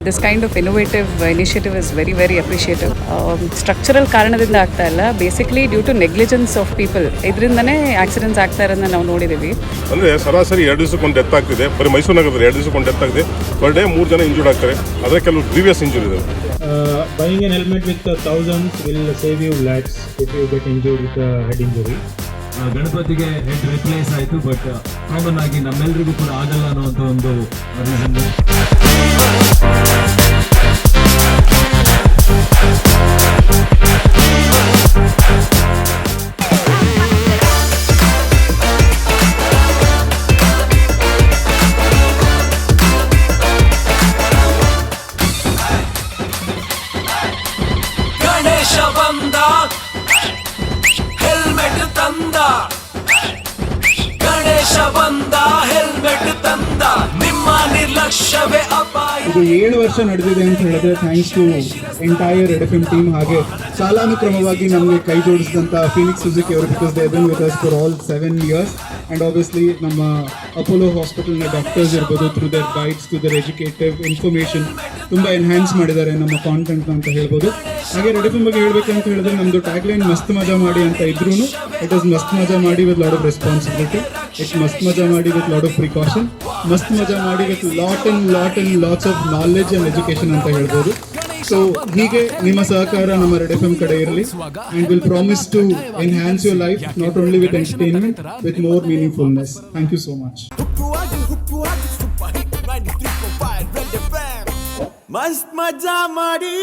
This kind of innovative initiative is very very appreciative structural ಕಾರಣದಿಂದ ಆಗ್ತಾ ಇಲ್ಲ. Basically due to negligence of people ಇದರಿಂದನೇ accidents ಆಗ್ತಾ ಇರೋದನ್ನ ನಾವು ನೋಡಿದ್ದೀವಿ ಅಂದರೆ ಸರಾಸರಿ ಎರಡು ದಿವಸಕ್ಕೊಂದು ಡೆತ್ ಆಗ್ತಿದೆ. ಬರೀ ಮೈಸೂರು ನಗರದಲ್ಲಿ ಎರಡು ದಿವಸಕ್ಕೊಂದು ಡೆತ್ ಆಗಿದೆ ಪರ್ ಡೇ ಮೂರು ಜನ ಇಂಜೂರ್ಡ್ ಆಗ್ತಾರೆ. ಆದರೆ ಕೆಲವು ಪ್ರೀವಿಯಸ್ ಇಂಜೂರ್ ಇದೆ Uh, buying an helmet with uh, thousands will save you lakhs if you get injured with a head injury. ಆ, ಗಣಪತಿಗೆ ಹೆಡ್ ರಿಪ್ಲೇಸ್ ಆಯಿತು ಬಟ್ ಕಾಮನ್ ಆಗಿ ನಮ್ಮೆಲ್ಲರಿಗೂ ಕೂಡ ಆಗಲ್ಲ ಅನ್ನುವಂಥ ಒಂದು ರೀಸನ್ ಬಂದ ಹೆಲ್ಮೆಟ್ ನಿಮ್ಮ ನಿರ್ಲಕ್ಷ್ಯವೇ ಅಪಾಯ. ಇದು ಏಳು ವರ್ಷ ನಡೆದಿದೆ ಅಂತ ಹೇಳಿದ್ರೆ thanks to entire Ed F M team ಹಾಗೆ ಕಾಲಾನುಕ್ರಮವಾಗಿ ನಮಗೆ ಕೈ ಜೋಡಿಸಿದಂಥ ಫಿನಿಕ್ಸ್ ಸುಜುಕಿ ಅವರು because they been with us for all seven years and obviously ನಮ್ಮ ಅಪೋಲೋ ಹಾಸ್ಪಿಟಲ್ನ ಡಾಕ್ಟರ್ಸ್ ಇರ್ಬೋದು through their guides to their educative information ತುಂಬ ಎನ್ಹ್ಯಾನ್ಸ್ ಮಾಡಿದ್ದಾರೆ ನಮ್ಮ ಕಾಂಟೆಂಟ್ ಅಂತ ಹೇಳ್ಬೋದು. ಹಾಗೆ ರೆಡ್ ಎಫ್ ಎಂ ಬಗ್ಗೆ ಹೇಳ್ಬೇಕಂತ ಹೇಳಿದ್ರೆ ನಮ್ಮದು ಟ್ಯಾಗ್ಲೈನ್ ಮಸ್ತ್ ಮಜಾ ಮಾಡಿ ಅಂತ ಇದ್ರೂ ಇಟ್ ಇಸ್ ಮಸ್ತ್ ಮಜಾ ಮಾಡಿ with lot of responsibility it ಮಸ್ತ್ ಮಜಾ ಮಾಡಿ ವಿತ್ ಲಾಟ್ ಆಫ್ ಪ್ರಿಕಾಷನ್ ಮಸ್ತ್ ಮಜಾ ಮಾಡಿ with lot and lot and lots of knowledge and education ಅಂತ ಹೇಳ್ಬೋದು. ಸೊ ಹೀಗೆ ನಿಮ್ಮ ಸಹಕಾರ ನಮ್ಮ ರೆಡ್ ಎಫ್ ಎಂ ಕಡೆ ಇರಲಿ. And will promise to enhance your life not only with entertainment with more meaningfulness thank you so much ಮಸ್ತ್ ಮಜಾ ಮಾಡಿ